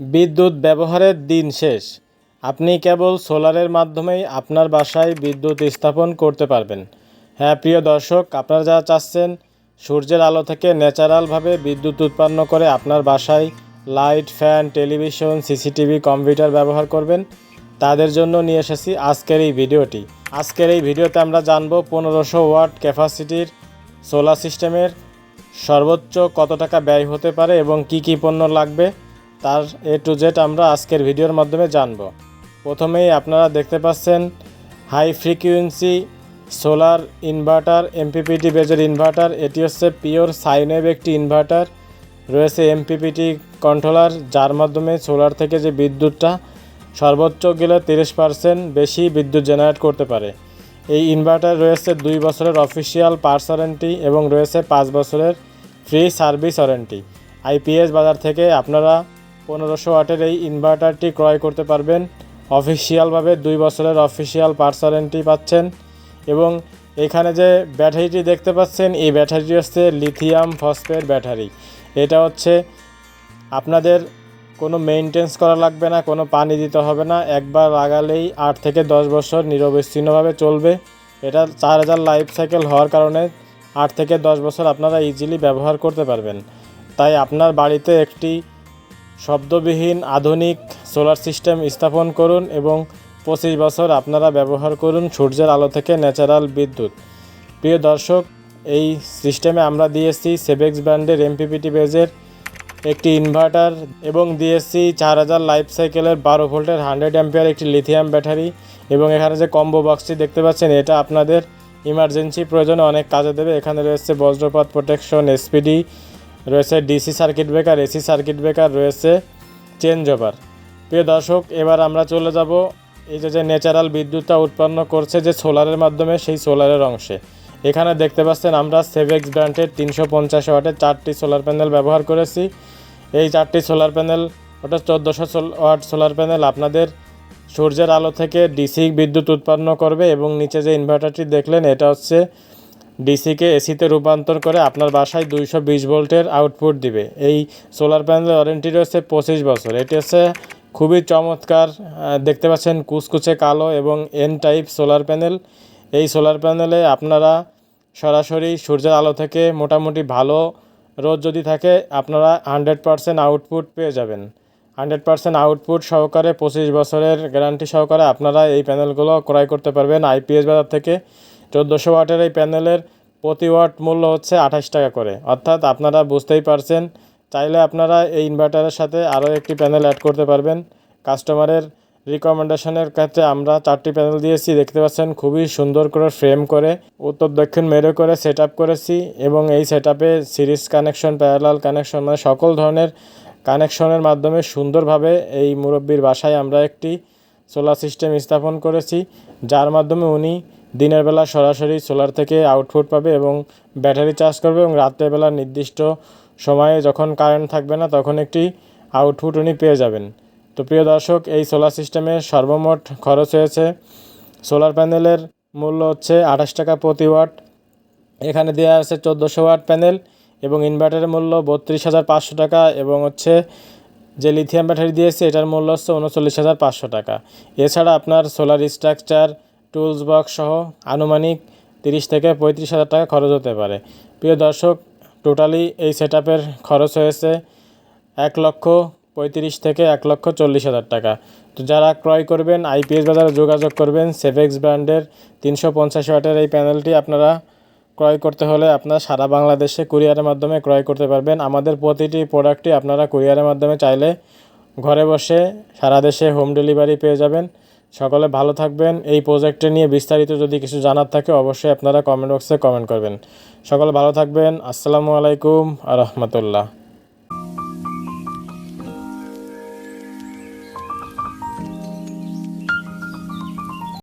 বিদ্যুৎ ব্যবহারের দিন শেষ। আপনি কেবল সোলারের মাধ্যমেই আপনার বাসায় বিদ্যুৎ স্থাপন করতে পারবেন। হ্যাঁ প্রিয় দর্শক, আপনারা যারা চাচ্ছেন, সূর্যের আলো থেকে ন্যাচারালভাবে বিদ্যুৎ উৎপন্ন করে আপনার বাসায় light, fan, television, CCTV, computer ব্যবহার করবেন, তাদের জন্য নিয়ে এসেছি আজকের এই ভিডিওটি। আজকের এই ভিডিওতে আমরা জানব পনেরোশো ওয়াট ক্যাপাসিটির সোলার সিস্টেমের সর্বোচ্চ কত টাকা ব্যয় হতে পারে এবং কি কি পণ্য লাগবে। তার এ টু জেড আমরা আজকের ভিডিওর মাধ্যমে জানব। প্রথমেই আপনারা দেখতে পাচ্ছেন high frequency solar inverter MPPT বেজের ইনভার্টার এটি হচ্ছে পিওর সাইনেব একটি ইনভার্টার রয়েছে এমপিপিটি কন্ট্রোলার যার মাধ্যমে সোলার থেকে যে বিদ্যুৎটা সর্বোচ্চ গেলে তিরিশ পার্সেন্ট বেশি বিদ্যুৎ জেনারেট করতে পারে। এই ইনভার্টার রয়েছে দুই বছরের অফিসিয়াল পার্স ওয়ারেন্টি এবং রয়েছে পাঁচ বছরের ফ্রি সার্ভিস ওয়ারেন্টি আইপিএস বাজার থেকে আপনারা পনেরোশো ওয়াটের এই ইনভার্টারটি ক্রয় করতে পারবেন। অফিসিয়ালভাবে দুই বছরের অফিসিয়াল পার্স ওয়ারেন্টি পাচ্ছেন এবং এখানে যে ব্যাটারিটি দেখতে পাচ্ছেন, এই ব্যাটারিটি হচ্ছে লিথিয়াম ফসফেট ব্যাটারি এটা হচ্ছে আপনাদের কোনো মেনটেন্স করা লাগবে না, কোনো পানি দিতে হবে না। একবার লাগালেই আট থেকে দশ বছর নিরবিচ্ছিন্নভাবে চলবে। এটা চার হাজার লাইফ সাইকেল হওয়ার কারণে আট থেকে দশ বছর আপনারা ইজিলি ব্যবহার করতে পারবেন। তাই আপনার বাড়িতে একটি শব্দবিহীন আধুনিক সোলার সিস্টেম স্থাপন করুন এবং পঁচিশ বছর আপনারা ব্যবহার করুন সূর্যের আলো থেকে ন্যাচারাল বিদ্যুৎ। প্রিয় দর্শক, এই সিস্টেমে আমরা দিয়েছি সেভেক্স ব্র্যান্ডের এমপিপিটি বেজের একটি ইনভার্টার এবং দিয়েছি চার হাজার লাইফ সাইকেলের বারো ভোল্টের হান্ড্রেড অ্যাম্পিয়ার একটি লিথিয়াম ব্যাটারি এবং এখানে যে কম্বো বক্সটি দেখতে পাচ্ছেন, এটা আপনাদের ইমার্জেন্সি প্রয়োজনে অনেক কাজে দেবে। এখানে রয়েছে বজ্রপাত প্রোটেকশন, এসপিডি রয়েছে DC circuit breaker, AC circuit breaker, রয়েছে চেঞ্জ ওভার। প্রিয় দর্শক, এবার আমরা চলে যাব এই যে যে ন্যাচারাল বিদ্যুৎটা উৎপন্ন করছে যে সোলারের মাধ্যমে, সেই সোলারের অংশে। এখানে দেখতে পাচ্ছেন আমরা সেভেক্স ব্র্যান্ডের তিনশো পঞ্চাশ ওয়াটের চারটি সোলার প্যানেল ব্যবহার করেছি। এই চারটি সোলার প্যানেল, ওটা চোদ্দোশো ওয়াট সোলার প্যানেল আপনাদের সূর্যের আলো থেকে ডিসি বিদ্যুৎ উৎপন্ন করবে এবং নিচে যে ইনভার্টারটি দেখলেন, এটা হচ্ছে ডিসিকে এসিতে রূপান্তর করে আপনার বাসায় দুইশো বিশ ভোল্টের আউটপুট দিবে। এই সোলার প্যানেলের ওয়ারেন্টি রয়েছে পঁচিশ বছর। এটি হচ্ছে খুবই চমৎকার দেখতে পাচ্ছেন কুচকুচে কালো এবং এন টাইপ সোলার প্যানেল। এই সোলার প্যানেলে আপনারা সরাসরি সূর্যের আলো থেকে মোটামুটি ভালো রোদ যদি থাকে, আপনারা হান্ড্রেড পারসেন্ট আউটপুট পেয়ে যাবেন। হান্ড্রেড পারসেন্ট আউটপুট সহকারে পঁচিশ বছরের গ্যারান্টি সহকারে আপনারা এই প্যানেলগুলো ক্রয় করতে পারবেন আইপিএস বাজার থেকে। চোদ্দোশো ওয়াটের এই প্যানেলের প্রতি ওয়াট মূল্য হচ্ছে আঠাশ টাকা করে। অর্থাৎ আপনারা বুঝতেই পারছেন, চাইলে আপনারা এই ইনভার্টারের সাথে আরও একটি প্যানেল অ্যাড করতে পারবেন। কাস্টমারের রিকমেন্ডেশনের ক্ষেত্রে আমরা চারটি প্যানেল দিয়েছি, দেখতে পাচ্ছেন খুবই সুন্দর করে ফ্রেম করে, উত্তর দক্ষিণ মেরু করে সেট করেছি এবং এই set series connection, parallel connection মানে সকল ধরনের কানেকশনের মাধ্যমে সুন্দরভাবে এই মুরব্বীর বাসায় আমরা একটি সোলার সিস্টেম স্থাপন করেছি, যার মাধ্যমে উনি দিনের বেলা সরাসরি সোলার থেকে আউটপুট পাবে এবং ব্যাটারি চার্জ করবে এবং রাত্রেবেলা নির্দিষ্ট সময়ে যখন কারেন্ট থাকবে না তখন একটি আউটপুট উনি পেয়ে যাবেন। তো প্রিয় দর্শক, এই সোলার সিস্টেমে সর্বমোট খরচ হয়েছে, সোলার প্যানেলের মূল্য হচ্ছে আঠাশ টাকা প্রতি ওয়াট। এখানে দেওয়া আছে চোদ্দোশো ওয়াট প্যানেল এবং ইনভার্টারের মূল্য বত্রিশ হাজার পাঁচশো টাকা এবং হচ্ছে যে লিথিয়াম ব্যাটারি দিয়েছে এটার মূল্য হচ্ছে উনচল্লিশ হাজার পাঁচশো টাকা। এছাড়া আপনার সোলার স্ট্রাকচার টুলস বক্স সহ আনুমানিক তিরিশ থেকে পঁয়ত্রিশ হাজার টাকা খরচ হতে পারে। প্রিয় দর্শক, টোটালি এই সেট খরচ হয়েছে এক লক্ষ পঁয়ত্রিশ থেকে এক লক্ষ চল্লিশ হাজার টাকা। তো যারা ক্রয় করবেন, আইপিএস বাজারে যোগাযোগ করবেন, সেভেক্স ব্র্যান্ডের তিনশো পঞ্চাশ ওয়াটের এই প্যানেলটি আপনারা ক্রয় করতে হলে আপনারা সারা বাংলাদেশে কুরিয়ারের মাধ্যমে ক্রয় করতে পারবেন। আমাদের প্রতিটি প্রোডাক্টই আপনারা কুরিয়ারের মাধ্যমে চাইলে ঘরে বসে সারা দেশে হোম ডেলিভারি পেয়ে যাবেন। সকলে ভালো থাকবেন। এই প্রজেক্টে নিয়ে বিস্তারিত যদি কিছু জানার থাকে, অবশ্যই আপনারা কমেন্ট বক্সে কমেন্ট করবেন। সকলে ভালো থাকবেন। আসসালামু আলাইকুম আ রহমতুল্লাহ।